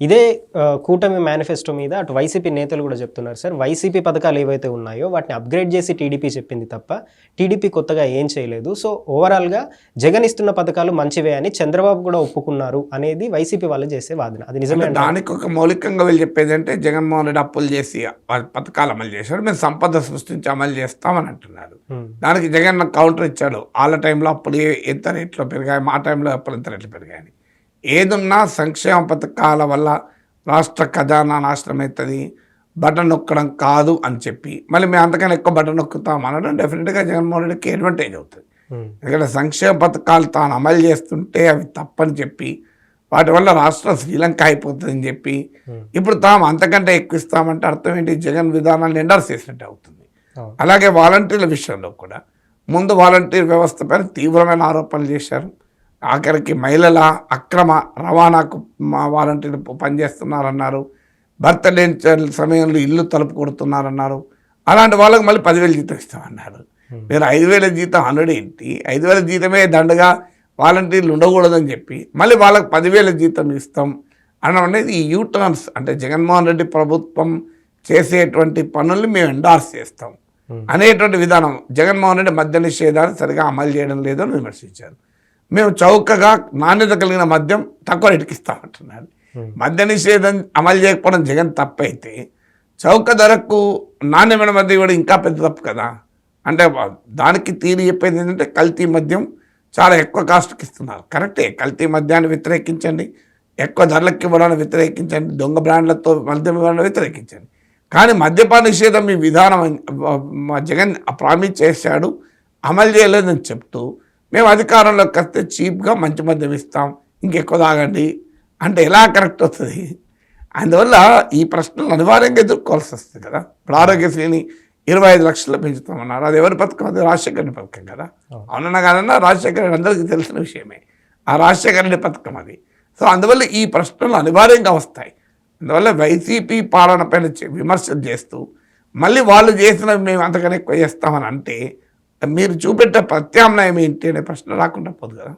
ఇదే కూటమి మేనిఫెస్టో మీద అటు వైసీపీ నేతలు కూడా చెప్తున్నారు సార్ వైసీపీ పథకాలు ఏవైతే ఉన్నాయో వాటిని అప్గ్రేడ్ చేసి టీడీపీ చెప్పింది తప్ప టీడీపీ కొత్తగా ఏం చేయలేదు. సో ఓవరాల్గా జగన్ ఇస్తున్న పథకాలు మంచివే అని చంద్రబాబు కూడా ఒప్పుకున్నారు అనేది వైసీపీ వాళ్ళు చేసే వాదన. అది నిజమే దానికి ఒక మౌలికంగా వీళ్ళు చెప్పేది అంటే జగన్మోహన్ రెడ్డి అప్పులు చేసి పథకాలు అమలు చేశాడు మేము సంపద సృష్టించి అమలు చేస్తామని అంటున్నారు దానికి జగన్ కౌంటర్ ఇచ్చాడు వాళ్ళ టైంలో అప్పులు ఎంత రేట్లో పెరిగాయి మా టైంలో అప్పులు ఎంత రేట్లు పెరిగాయని. ఏదున్నా సంక్షేమ పథకాల వల్ల రాష్ట్ర ఖజానా నాశనం అవుతుంది బటన్ నొక్కడం కాదు అని చెప్పి. మళ్ళీ మేము అంతకన్నా ఎక్కువ బటన్ నొక్కుతాం అనడం డెఫినెట్గా జగన్మోహన్ రెడ్డికి అడ్వాంటేజ్ అవుతుంది. ఎందుకంటే సంక్షేమ పథకాలు తాను అమలు చేస్తుంటే అవి తప్పని చెప్పి వాటి వల్ల రాష్ట్రం శ్రీలంక అయిపోతుందని చెప్పి ఇప్పుడు తాము అంతకంటే ఎక్కువ ఇస్తామంటే అర్థం ఏంటి? జగన్ విధానాన్ని ఎండర్స్ చేసినట్టు అవుతుంది. అలాగే వాలంటీర్ల విషయంలో కూడా ముందు వాలంటీర్ వ్యవస్థ పైన తీవ్రమైన ఆరోపణలు చేశారు. ఆఖరికి మహిళల అక్రమ రవాణాకు మా వాలంటీర్లు పనిచేస్తున్నారన్నారు. భర్త లేని సమయంలో ఇల్లు తలుపు కొడుతున్నారన్నారు. అలాంటి వాళ్ళకి మళ్ళీ పదివేలు జీతం ఇస్తామన్నారు. మీరు ఐదు వేల జీతం హండ్రెడ్ ఏంటి? ఐదు వేల జీతమే దండగా వాలంటీర్లు ఉండకూడదని చెప్పి మళ్ళీ వాళ్ళకి పదివేల జీతం ఇస్తాం అనడం అనేది ఈ యూ టర్న్స్ అంటే జగన్మోహన్ రెడ్డి ప్రభుత్వం చేసేటువంటి పనుల్ని మేము ఎండార్స్ చేస్తాం. అనేటువంటి విధానం జగన్మోహన్ రెడ్డి మద్య నిషేధాన్ని సరిగా అమలు చేయడం లేదని విమర్శించారు. మేము చౌకగా నాణ్యత కలిగిన మద్యం తక్కువ రేటుకి ఇస్తామంటున్నారు. మద్య నిషేధం అమలు చేయకపోవడం జగన్ తప్పైతే చౌక ధరకు నాణ్యమైన మద్యం కూడా ఇంకా పెద్ద తప్పు కదా. అంటే దానికి తీరి చెప్పేది ఏంటంటే కల్తీ మద్యం చాలా ఎక్కువ కాస్ట్కి ఇస్తున్నారు. కరెక్టే కల్తీ మద్యాన్ని వ్యతిరేకించండి ఎక్కువ ధరలకు ఇవ్వడాన్ని వ్యతిరేకించండి దొంగ బ్రాండ్లతో మద్యం ఇవ్వడాన్ని వ్యతిరేకించండి. కానీ మద్యపాన నిషేధం మీ విధానం జగన్ ప్రామిస్ చేశాడు అమలు చేయలేదని చెప్తూ మేము అధికారంలోకి వస్తే చీప్గా మంచి మద్యం ఇస్తాం. ఇంకెక్కువ తాగండి. అంటే ఎలా కరెక్ట్ అవుతుంది అందువల్ల ఈ ప్రశ్నలు అనివార్యంగా ఎదుర్కోవాల్సి వస్తుంది కదా. ఇప్పుడు ఆరోగ్యశ్రీని ఇరవై ఐదు లక్షలు పెంచుతామన్నారు. అది ఎవరి పథకం? అది రాజశేఖర రెడ్డి పథకం కదా. అవునన్నా కాదన్నా రాజశేఖర రెడ్డి అందరికీ తెలిసిన విషయమే. ఆ రాజశేఖర రెడ్డి పథకం అది. సో అందువల్ల ఈ ప్రశ్నలు అనివార్యంగా వస్తాయి. అందువల్ల వైసీపీ పాలన పైన విమర్శలు చేస్తూ మళ్ళీ వాళ్ళు చేసినవి మేము అంతకన్నా ఎక్కువ చేస్తామని అంటే మీరు చూపెట్టే ప్రత్యామ్నాయం ఏంటి అనే ప్రశ్న రాకుండా పోదు కదా?